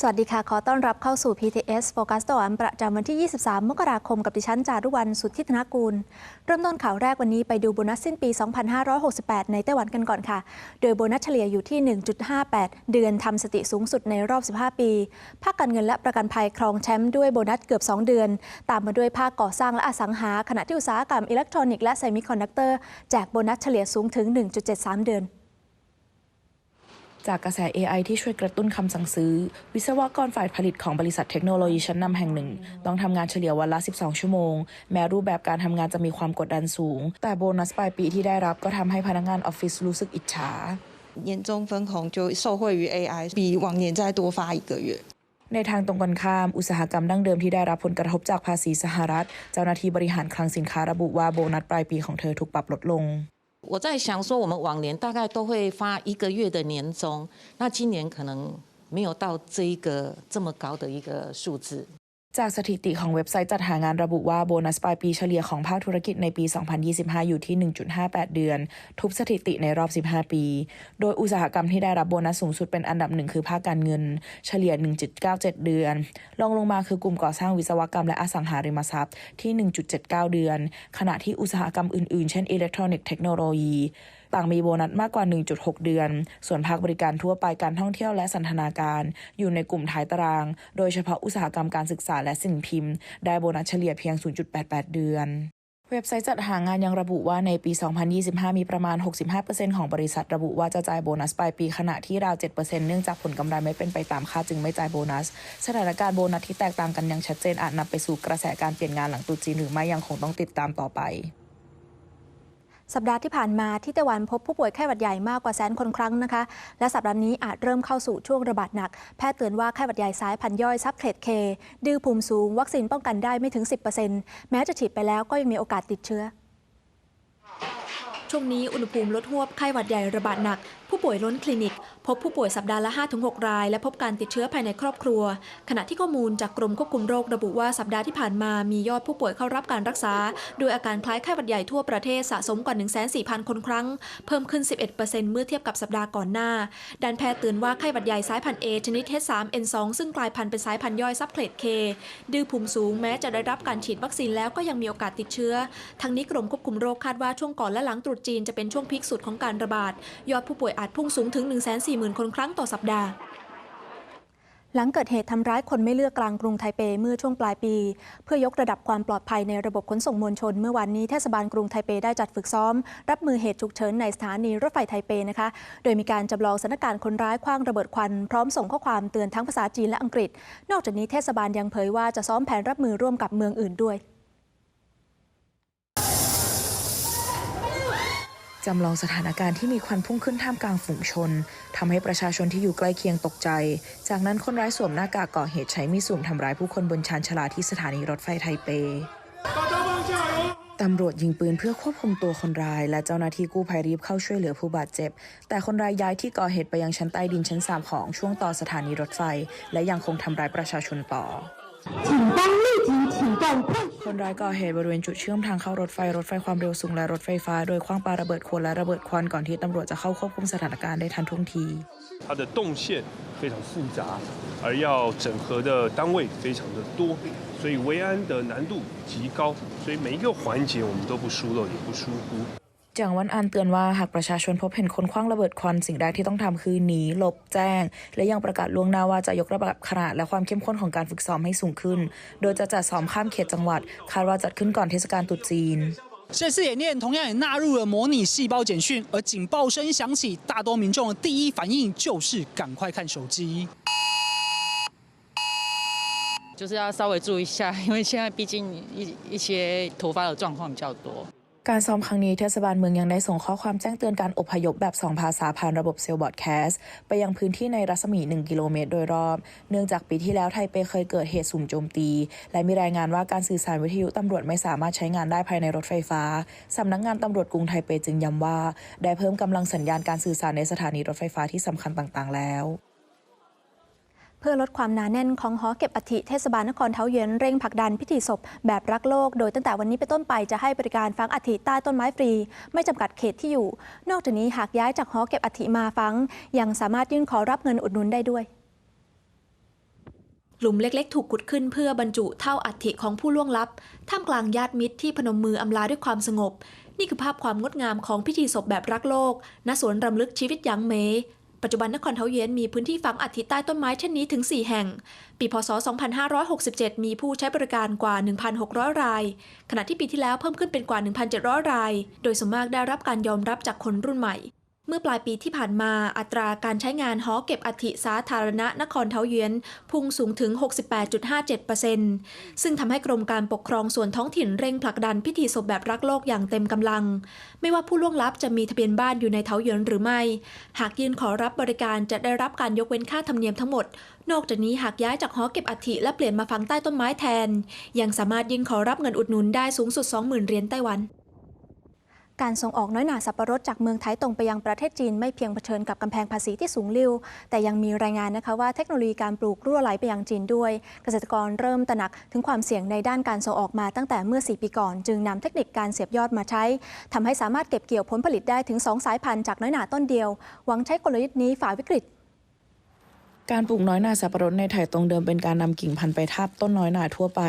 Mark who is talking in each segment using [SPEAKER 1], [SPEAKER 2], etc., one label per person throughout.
[SPEAKER 1] สวัสดีค่ะ ขอต้อนรับเข้าสู่ PTS Focus ตะวันประจำวันที่ 23 มกราคมกับดิฉันจารุวรรณสุทธิธนกูล เริ่มต้นข่าวแรกวันนี้ไปดูโบนัสสิ้นปี 2568 ในไต้หวันกันก่อนค่ะ โดยโบนัสเฉลี่ยอยู่ที่ 1.58 เดือนทำสติสูงสุดในรอบ 15 ปี ภาคการเงินและประกันภัยครองแชมป์ด้วยโบนัสเกือบ 2 เดือน ตามมาด้วยภาคก่อสร้างและอสังหา ขณะที่อุตสาหกรรมอิเล็กทรอนิกส์และเซมิคอนดักเตอร์แจกโบนัสเฉลี่ยสูงถึง 1.73 เดือน
[SPEAKER 2] จากกระแส AI ที่ช่วยกระตุ้นคำสั่งซื้อ วิศวกรฝ่ายผลิตของบริษัทเทคโนโลยีชั้นนำแห่งหนึ่ง ต้องทำงานเฉลี่ยวันละ 12 ชั่วโมง แม้รูปแบบการทำงานจะมีความกดดันสูง แต่โบนัสปลายปีที่ได้รับก็ทำให้พนักงานออฟฟิศรู้สึกอิจฉา
[SPEAKER 3] 年终分红就受惠于 AI，比往年再多发一个月。
[SPEAKER 2] ในทางตรงกันข้าม อุตสาหกรรมดั้งเดิมที่ได้รับผลกระทบจากภาษีสหรัฐ เจ้าหน้าที่บริหารคลังสินค้าระบุว่าโบนัสปลายปีของเธอถูกปรับลดลง
[SPEAKER 4] 我在想说，我们往年大概都会发一个月的年终，那今年可能没有到这一个这么高的一个数字。
[SPEAKER 2] จากสถิติของเว็บไซต์จัดหางานระบุว่าโบนัสปลายปีเฉลี่ยของภาคธุรกิจในปี 2025 อยู่ที่ 1.58 เดือน ทุบสถิติในรอบ 15 ปี โดยอุตสาหกรรมที่ได้รับโบนัสสูงสุดเป็นอันดับหนึ่งคือภาคการเงิน เฉลี่ย 1.97 เดือนรองลงมาคือกลุ่มก่อสร้างวิศวกรรมและอสังหาริมทรัพย์ที่ 1.79 เดือน ขณะที่อุตสาหกรรมอื่นๆ เช่นอิเล็กทรอนิกส์เทคโนโลยี ต่างมีโบนัสมากกว่า 1.6 เดือน ส่วนภาคบริการทั่วไปการท่องเที่ยวและสันทนาการ อยู่ในกลุ่มท้ายตาราง โดยเฉพาะอุตสาหกรรมการศึกษาและสิ่งพิมพ์ ได้โบนัสเฉลี่ยเพียง 0.88 เดือนเว็บไซต์จัดหางานยังระบุว่าในปี 2025 มีประมาณ 65%ของบริษัทระบุว่าจะจ่ายโบนัสปลายปีขณะที่ราว 7%เนื่องจากผลกำไรไม่เป็นไปตามคาดจึงไม่จ่ายโบนัส สถานการณ์โบนัสที่แตกต่างกันอย่างชัดเจนอาจนำไปสู่กระแสการเปลี่ยนงานหลังตรุษจีนหรือไม่ยังคงต้องติดตามต่อไป
[SPEAKER 1] สัปดาห์ที่ผ่านมาที่ไต้หวันพบผู้ป่วยไข้หวัดใหญ่มากกว่าแสนคนครั้งนะคะ และสัปดาห์นี้อาจเริ่มเข้าสู่ช่วงระบาดหนัก แพทย์เตือนว่าไข้หวัดใหญ่สายพันธุ์ย่อยซับเคลดเคดื้อภูมิสูง วัคซีนป้องกันได้ไม่ถึง 10%แม้จะฉีดไปแล้วก็ยังมีโอกาสติดเชื้อ ช่วงนี้อุณหภูมิลดหวบไข้หวัดใหญ่ระบาดหนัก ผู้ป่วยล้นคลินิก พบผู้ป่วยสัปดาห์ละ 5-6 ราย และพบการติดเชื้อภายในครอบครัว ขณะที่ข้อมูลจากกรมควบคุมโรคระบุว่าสัปดาห์ที่ผ่านมามียอดผู้ป่วยเข้ารับการรักษา โดยอาการคล้ายไข้หวัดใหญ่ทั่วประเทศสะสมกว่า 1 4 0 0 0คนครั้ง เพิ่มขึ้น 11%เมื่อเทียบกับสัปดาห์ก่อนหน้าด้านแพทย์เตือนว่าไข้หวัดใหญ่สายพันธุ์ A ชนิด H3N2 ซึ่งกลายพันธุ์เป็นสายพันธุ์ย่อยซับเคลดเคดื้อภูมิสูงแม้จะได้รับการฉีดวัคซีนแล้วก็ยังมีโอกาสติดเชื้อ ทั้งนี้กรมควบคุมโรคคาดว่าช่วงก่อนและหลังตรุษจีนจะเป็นช่วงพีคสุดของการระบาด ยอดผู้ป่วยอาจพุ่งสูงถึง 140,000 คนครั้งต่อสัปดาห์หลังเกิดเหตุทำร้ายคนไม่เลือกกลางกรุงไทเปเมื่อช่วงปลายปี เพื่อยกระดับความปลอดภัยในระบบขนส่งมวลชน เมื่อวันนี้เทศบาลกรุงไทเปได้จัดฝึกซ้อม รับมือเหตุฉุกเฉินในสถานีรถไฟไทเปนะคะโดยมีการจำลองสถานการณ์คนร้ายคว้างระเบิดควันพร้อมส่งข้อความเตือนทั้งภาษาจีนและอังกฤษ นอกจากนี้เทศบาลยังเผยว่าจะซ้อมแผนรับมือร่วมกับเมืองอื่นด้วย
[SPEAKER 2] จำลองสถานการณ์ที่มีควันพุ่งขึ้นท่ามกลางฝูงชนทำให้ประชาชนที่อยู่ใกล้เคียงตกใจ จากนั้นคนร้ายสวมหน้ากากก่อเหตุใช้มีดสุมทำร้ายผู้คนบนชานชาลาที่สถานีรถไฟไทเปตำรวจยิงปืนเพื่อควบคุมตัวคนร้าย และเจ้าหน้าที่กู้ภัยรีบเข้าช่วยเหลือผู้บาดเจ็บ แต่คนร้ายย้ายที่ก่อเหตุไปยังชั้นใต้ดินชั้น 3 ของช่วงต่อสถานีรถไฟ และยังคงทำร้ายประชาชนต่อ คนร้ายก่อเหตุบริเวณจุดเชื่อมทางเข้ารถไฟ รถไฟความเร็วสูงและรถไฟฟ้า โดยคว้างปาระเบิดโคนและระเบิดควันก่อนที่ตำรวจจะเข้าควบคุมสถานการณ์ได้ทันท่วงที
[SPEAKER 5] 它的动线非常复杂，而要整合的单位非常的多，所以维安的难度极高，所以每一个环节我们都不疏漏也不疏忽。
[SPEAKER 2] จางวันอันเตือนว่าหากประชาชนพบเห็นคนคว้างระเบิดควันสิ่งแรกที่ต้องทำคือหนีหลบแจ้ง และยังประกาศล่วงหน้าว่าจะยกระดับขนาดและความเข้มข้นของการฝึกซ้อมให้สูงขึ้น โดยจะจัดซ้อมข้ามเขตจังหวัด คาดว่าจัดขึ้นก่อนเทศกาลตรุษจีน
[SPEAKER 6] 这次演练同样也纳入了模拟细胞简讯，而警报声响起，大多民众的第一反应就是赶快看手机。
[SPEAKER 4] 就是要稍微注意一下，因为现在毕竟一一些突发的状况比较多。
[SPEAKER 2] การซ้อมครั้งนี้เทศบาลเมืองยังได้ส่งข้อความแจ้งเตือนการอพยพแบบสองภาษาผ่านระบบเซลล์บอร์ดแคสต์ไปยังพื้นที่ในรัศมี 1 กิโลเมตรโดยรอบ เนื่องจากปีที่แล้วไทเปเคยเกิดเหตุสุ่มโจมตี และมีรายงานว่าการสื่อสารวิทยุตำรวจไม่สามารถใช้งานได้ภายในรถไฟฟ้า สำนักงานตำรวจกรุงไทเปจึงย้ำว่า ได้เพิ่มกำลังสัญญาณการสื่อสารในสถานีรถไฟฟ้าที่สำคัญต่างๆ แล้ว
[SPEAKER 1] เพื่อลดความหนาแน่นของหอเก็บอัฐิเทศบาลนครเทาเย็นเร่งผลักดันพิธีศพแบบรักโลก โดยตั้งแต่วันนี้เป็นต้นไปจะให้บริการฝังอัฐิใต้ต้นไม้ฟรี ไม่จำกัดเขตที่อยู่ นอกจากนี้หากย้ายจากหอเก็บอัฐิมาฝัง ยังสามารถยื่นขอรับเงินอุดหนุนได้ด้วยหลุมเล็กๆ ถูกขุดขึ้นเพื่อบรรจุเท่าอัฐิของผู้ล่วงลับ ท่ามกลางญาติมิตรที่พนมมืออำลาด้วยความสงบ นี่คือภาพความงดงามของพิธีศพแบบรักโลก ณ สวนรำลึกชีวิตยางเม ปัจจุบันนครเทาเยนมีพื้นที่ฝังอัฐิใต้ต้นไม้เช่นนี้ถึง 4 แห่ง ปีพศ 2567 มีผู้ใช้บริการกว่า 1,600 ราย ขณะที่ปีที่แล้วเพิ่มขึ้นเป็นกว่า 1,700 ราย โดยส่วนมากได้รับการยอมรับจากคนรุ่นใหม่ มื่อปลายปีที่ผ่านมาอัตราการใช้งานหอเก็บอัฐิสาธารณะนครเทาเยน พุ่งสูงถึง 68.57%ซึ่งทำให้กรมการปกครองส่วนท้องถิ่นเร่งผลักดันพิธีศพแบบรักโลกอย่างเต็มกำลัง ไม่ว่าผู้ล่วงลับจะมีทะเบียนบ้านอยู่ในเทาเยนหรือไม่ หากยื่นขอรับบริการจะได้รับการยกเว้นค่าธรรมเนียมทั้งหมด นอกจากนี้หากย้ายจากหอเก็บอัฐิและเปลี่ยนมาฝังใต้ต้นไม้แทน ยังสามารถยื่นขอรับเงินอุดหนุนได้สูงสุด 20,000เหรียญไต้หวัน
[SPEAKER 7] การส่งออกน้อยหนาสับปะรดจากเมืองไทยตรงไปยังประเทศจีนไม่เพียงเผชิญกับกำแพงภาษีที่สูงลิ่ว แต่ยังมีรายงานนะคะว่าเทคโนโลยีการปลูกรั่วไหลไปยังจีนด้วย เกษตรกรเริ่มตระหนักถึงความเสี่ยงในด้านการส่งออกมาตั้งแต่เมื่อ 4 ปีก่อน จึงนำเทคนิคการเสียบยอดมาใช้ทำให้สามารถเก็บเกี่ยวผลผลิตได้ถึง 2 สายพันธุ์จากน้อยหนาต้นเดียว หวังใช้กลยุทธ์นี้ฝ่าวิกฤต
[SPEAKER 2] การปลูกน้อยหนาสับปะรดในไทยตรงเดิมเป็นการนำกิ่งพันธุ์ไปทับต้นน้อยหนาทั่วไป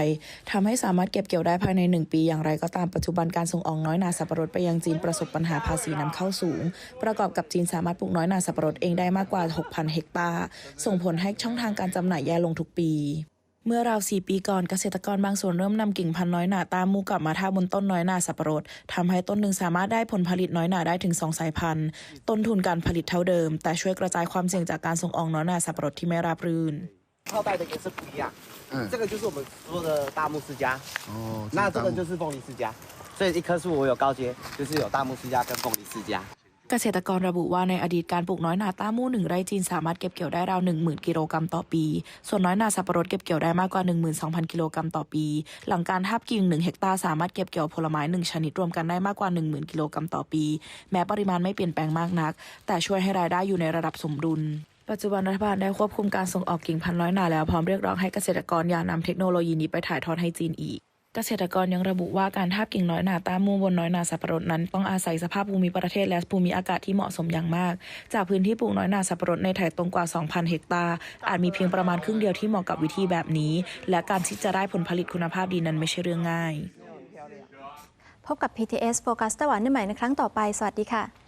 [SPEAKER 2] ทำให้สามารถเก็บเกี่ยวได้ภายใน 1 ปีอย่างไรก็ตามปัจจุบันการส่งออกน้อยหนาสับปะรดไปยังจีนประสบปัญหาภาษีนำเข้าสูง ประกอบกับจีนสามารถปลูกน้อยหนาสับปะรดเองได้มากกว่า 6,000 เฮกตาร์ส่งผลให้ช่องทางการจำหน่ายแย่ลงทุกปี เมื่อราว 4 ปีก่อนเกษตรกรบางส่วนเริ่มนำกิ่งพันธุ์น้อยหนาตามมูกลับมาทาบบนต้นน้อยหนาสับปะรดทำให้ต้นหนึ่งสามารถได้ผลผลิตน้อยหนาได้ถึง 2 สายพันธุ์ ต้นทุนการผลิตเท่าเดิม แต่ช่วยกระจายความเสี่ยงจากการส่งออกน้อยหนาสับปะรดที่ไม่ราบรื่น
[SPEAKER 8] 套袋的颜色不一样，
[SPEAKER 9] 嗯
[SPEAKER 8] 这个就是我们说的大木世家，
[SPEAKER 9] 哦，
[SPEAKER 8] 那这个就是凤梨世家，所以一棵树我有高阶，就是有大木世家跟凤梨世家。
[SPEAKER 2] เกษตรกรระบุว่าในอดีตการปลูกน้อยนาต้ามู่หนึ่งไร่จีนสามารถเก็บเกี่ยวได้ราว10,000 กิโลกรัมต่อปี ส่วนน้อยนาสับปะรดเก็บเกี่ยวได้มากกว่า 12,000 กิโลกรัมต่อปี หลังการทาบกิ่ง1เฮกตาร์สามารถเก็บเกี่ยวผลไม้ 1 ชนิดรวมกันได้มากกว่า 10,000 กิโลกรัมต่อปี แม้ปริมาณไม่เปลี่ยนแปลงมากนัก แต่ช่วยให้รายได้อยู่ในระดับสมดุลปัจจุบันรัฐบาลได้ควบคุมการส่งออกกิ่งพันธุ์น้อยนาแล้วพร้อมเรียกร้องให้เกษตรกรอย่านำเทคโนโลยีนี้ไปถ่ายทอดให้จีนอีก เกษตรกรยังระบุว่าการทาบกิ่งน้อยหนาตามมูบนน้อยหนาสับปะรดนั้น ต้องอาศัยสภาพภูมิประเทศและภูมิอากาศที่เหมาะสมอย่างมาก จากพื้นที่ปลูกน้อยหนาสับปะรดในไทยตรงกว่า 2,000 เฮกตาร์ อาจมีเพียงประมาณครึ่งเดียวที่เหมาะกับวิธีแบบนี้ และการที่จะได้ผลผลิตคุณภาพดีนั้นไม่ใช่เรื่องง่าย
[SPEAKER 7] พบกับ PTS Focus ไต้หวันได้ใหม่ในครั้งต่อไป สวัสดีค่ะ